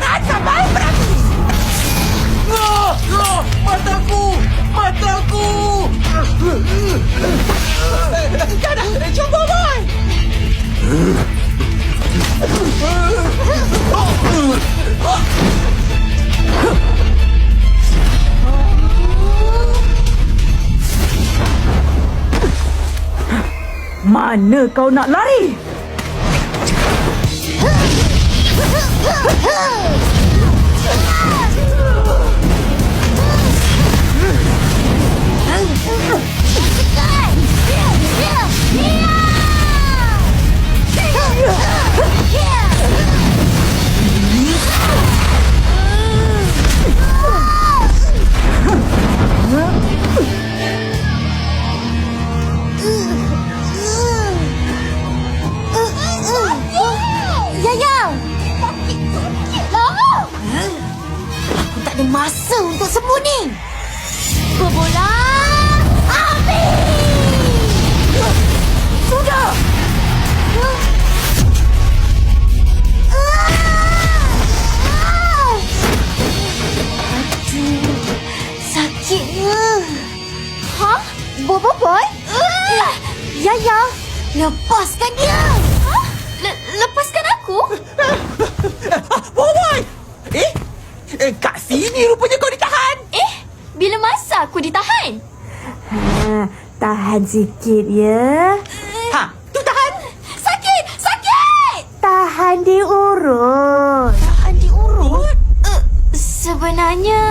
Jangan sampai berani! Ah, ah, mataku! Mataku! Jangan, cuba, boy! Mana kau nak lari? Bobo boy? Ya, ya. Lepaskan dia. Le- lepaskan aku? Boy! Eh? eh? Kat sini rupanya kau ditahan! Eh, bila masa aku ditahan? Ha, tahan sikit ya. Ha, tu tahan! Sakit! Sakit! Tahan diurut. Tahan diurut? Uh, sebenarnya...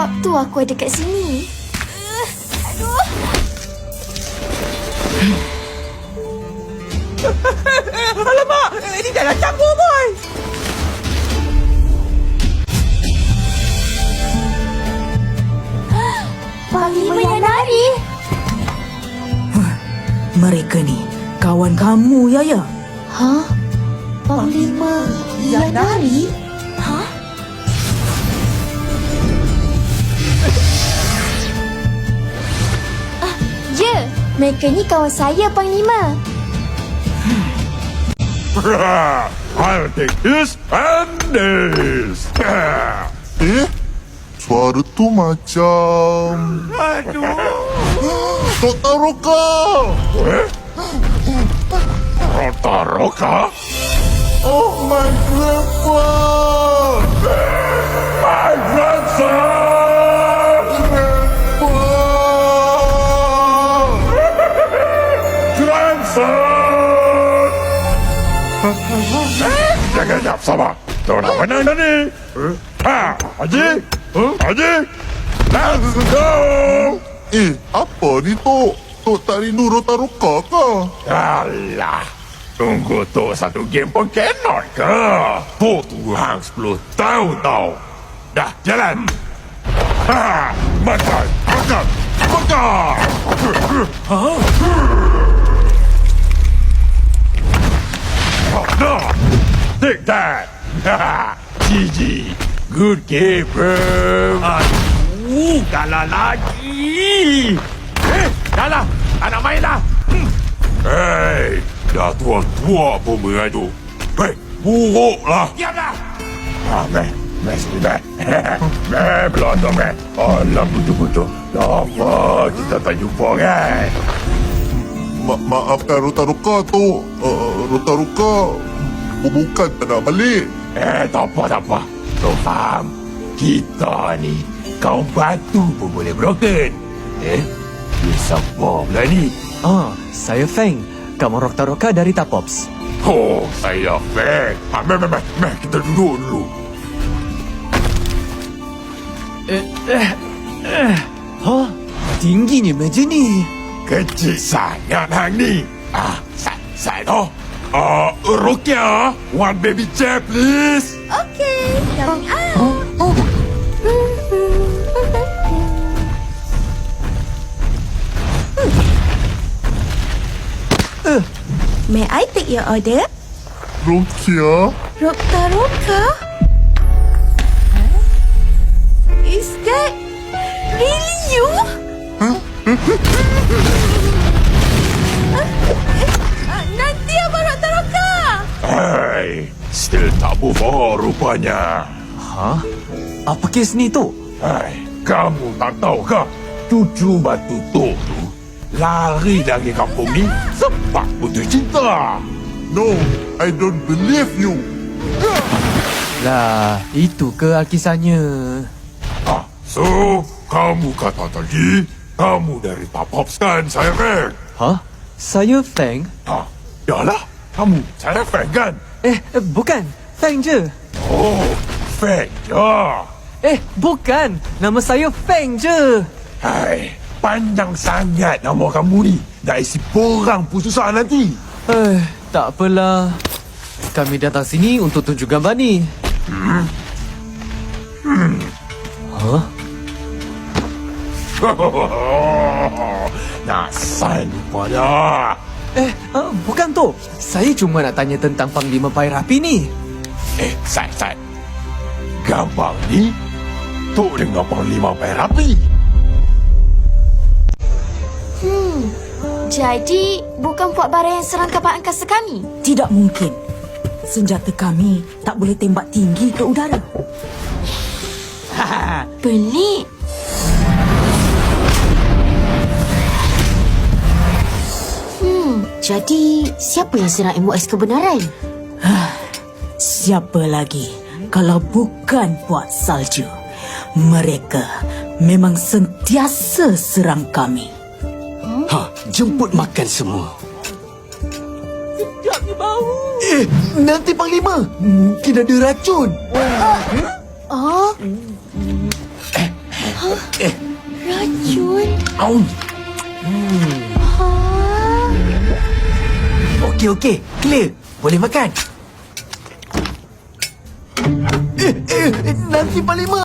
Sebab tu aku ada kat sini. Eh, Aduh. Alamak! Ini jangan campur, boy! Panglima yang lari. Mereka ni kawan kamu ya ya. Hah? Panglima yang lari? Mereka ni kawan saya, Panglima. I'll take this and this. Eh? Suara tu macam... Aduh. Dr. Roka! Rota Roka? Oh my grandpa! My grandson! Grandson! Jangan jap sabar. Kau nak menang dah ni. Ha, Haji? Haji? Let's go! Eh, apa ni Tok? Tok tak rindu Rota Roka ke? Alah. Tunggu tu satu game pun cannot ke? Tu tunggu hang 10 tahun tau. Dah, jalan. Ha! Makan! Makan! Makan! Oh, Take that! Ha! GG! Good game, bro! Aduh, kalah lagi! Eh, kalah! Tak nak main dah! Hmm. Hei, dah tua-tua pun mengadu. Hei, buruklah! Diamlah! Ah, meh, meh sini, meh. meh, belakang, meh. Alah, betul-betul. Lama kita tak jumpa, kan? Ma maafkan Rota Roka Tok. Uh, Rota Roka bukan tak nak balik. Eh, tak apa, tak apa. Kau faham? Kita ni, kaum batu pun boleh broken. Eh, dia siapa pula ni? Ah, saya Feng. Kamu Rokta-Roka dari Tapops. Oh, saya Feng. Ah, meh, meh, meh, meh, kita duduk dulu. Hah? Tingginya meja ni. Kecil sangat hang ni. Ah, sai, sai toh. Uh, ah, Rokia, uh, one baby chair please. Okay, coming out. Uh. May I take your order? Rukia? Rokta Roka? Still tak on rupanya. Hah? Apa kes ni, Tok? Hai, kamu tak tahu kah? Cucu batu tok tu lari dari kampung ni sebab putus cinta. No, I don't believe you. Lah, itu ke kisahnya? Ah, so, kamu kata tadi, kamu dari Top Hops kan, saya Feng? Hah? Saya Feng? Ah, yalah, kamu saya Feng kan? Eh, eh, bukan. Feng je. Oh, Feng ya. Eh, bukan. Nama saya Feng je. Hai, panjang sangat nama kamu ni. Dah isi borang pun susah nanti. Eh, tak apalah. Kami datang sini untuk tunjuk gambar ni. Hah? Nasan rupanya. Eh, uh, bukan tu. Saya cuma nak tanya tentang Panglima Pairapi ni. Eh, Sai, Sai. Gambar ni Tok dengan Panglima Perapi. Jadi, bukan Puak Bara yang serang kapal angkasa kami? Tidak mungkin. Senjata kami tak boleh tembak tinggi ke udara. Pelik. Jadi siapa yang serang MOS kebenaran? Siapa lagi kalau bukan Puak Salju? Mereka memang sentiasa serang kami. Ha, jemput makan semua. Sedapnya bau. Eh, nanti Panglima. Mungkin ada racun. Oh? Racun? Aun. Ha? Okey, okey. Clear. Boleh makan. Eh, eh, eh, nanti Panglima.